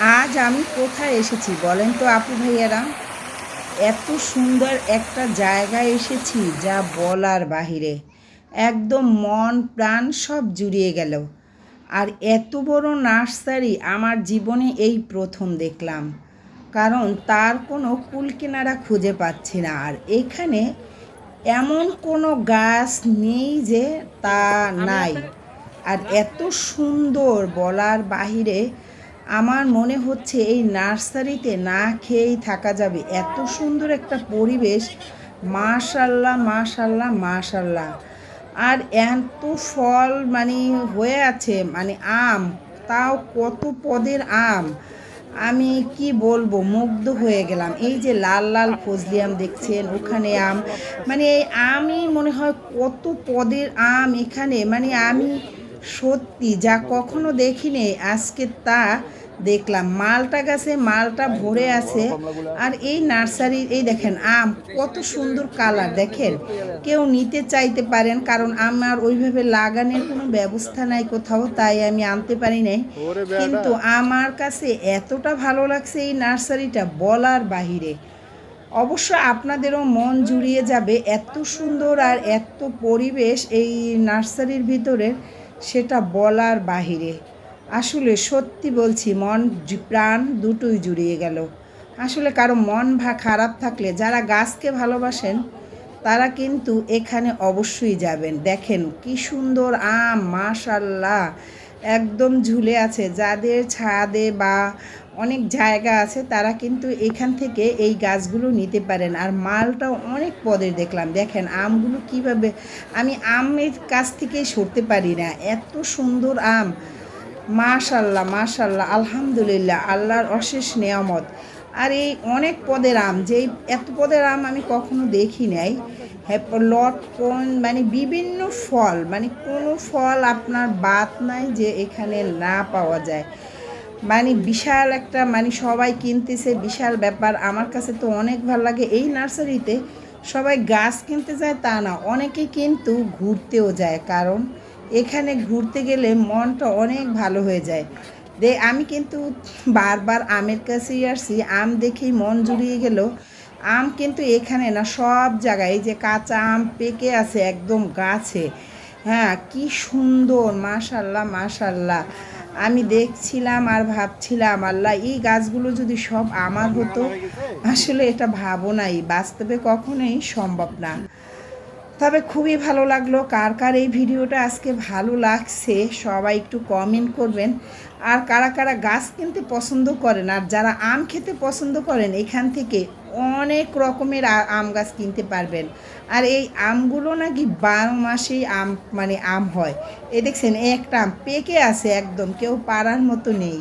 আজ আমি কোথায় এসেছি বলেন তো আপু ভাইয়ারা? এত সুন্দর একটা জায়গায় এসেছি যা বলার বাহিরে। একদম মন প্রাণ সব জুড়িয়ে গেল। আর এত বড় নার্সারি আমার জীবনে এই প্রথম দেখলাম। কারণ তার কোনো কুল কিনারা খুঁজে পাচ্ছি না। আর এখানে এমন কোনো গাছ নেই যে তা নাই। আর এত সুন্দর বলার বাহিরে আমার মনে হচ্ছে এই নার্সারিতে না খেয়েই থাকা যাবে। এত সুন্দর একটা পরিবেশ। মাশাল্লাহ মাশাল্লাহ মাশাল্লাহ। আর এত ফল মানে হয়ে আছে মানে আম। তাও কত পদের আম? আমি কি বলব, মুগ্ধ হয়ে গেলাম। এই যে লাল লাল ফজলি আম দেখছেন, ওখানে আম। মানে এই আমই মনে হয় কত পদের আম এখানে। মানে আমি সত্যি যা কখনো দেখিনি আজকে তা দেখলাম। মালটা গাছে মালটা ভরে আছে আর এই নার্সারির এই দেখেন আম কত সুন্দর কালার দেখেন। কেউ নিতে চাইতে পারেন কারণ আমার ওইভাবে লাগানোর কোনো ব্যবস্থা নাই কোথাও তাই আমি আনতে পারি নাই। কিন্তু আমার কাছে এতটা ভালো লাগছে এই নার্সারিটা বলার বাহিরে। অবশ্য আপনাদেরও মন জুড়িয়ে যাবে এত সুন্দর আর এত পরিবেশ এই নার্সারির ভিতরে সেটা বলার বাহিরে। আসলে সত্যি বলছি, মন প্রাণ দুটোই জুড়িয়ে গেল। আসলে কারও মন ভা খারাপ থাকলে যারা গাছকে ভালোবাসেন, তারা কিন্তু এখানে অবশ্যই যাবেন। দেখেন কি সুন্দর আম, মাশাল্লাহ। একদম ঝুলে আছে। যাদের ছাদে বা অনেক জায়গা আছে, তারা কিন্তু এখান থেকে এই গাছগুলো নিতে পারেন। আর মালটাও অনেক পদের দেখলাম। দেখেন আমগুলো কীভাবে, আমি আমের কাছ থেকেই সরতে পারি না। এত সুন্দর আম। মাশাল্লাহ মাশাল্লাহ, আলহামদুলিল্লাহ, আল্লাহর অশেষ নেয়ামত। আর এই অনেক পদের আম, যেই এত পদের আম আমি কখনো দেখি নাই। হ্যাঁ লটকন মানে বিভিন্ন ফল মানে কোনো ফল আপনার বাদ নাই যে এখানে না পাওয়া যায়। মানে বিশাল একটা মানে সবাই কিনতেছে, বিশাল ব্যাপার। আমার কাছে তো অনেক ভালো লাগে। এই নার্সারিতে সবাই গাছ কিনতে যায়, তা না। অনেকে কিন্তু ঘুরতেও যায়, কারণ এখানে ঘুরতে গেলে মনটা অনেক ভালো হয়ে যায়। দে, আমি কিন্তু বারবার আমের কাছেই আসছি। আম দেখেই মন জুড়িয়ে গেল। আম কিন্তু এখানে না, সব জায়গায়। এই যে কাঁচা আম পেকে আছে একদম গাছে। হ্যাঁ কি সুন্দর, মাশাল্লাহ মাশাল্লাহ। আমি দেখছিলাম আর ভাবছিলাম, আল্লাহ, এই গাছগুলো যদি সব আমার হতো, আসলে এটা ভাবো নাই বাস্তবে কখনোই সম্ভব না। তবে খুবই ভালো লাগল। কার কার এই ভিডিওটা আজকে ভালো লাগছে সবাই একটু কমেন্ট করবেন। আর কারা কারা গাছ কিনতে পছন্দ করেন আর যারা আম খেতে পছন্দ করেন, এখান থেকে অনেক রকমের আম গাছ কিনতে পারবেন। আর এই আমগুলো নাকি বারো মাসেই আম মানে আম হয়। এ দেখছেন, একটা আম পেকে আছে একদম, কেউ পারার মতো নেই।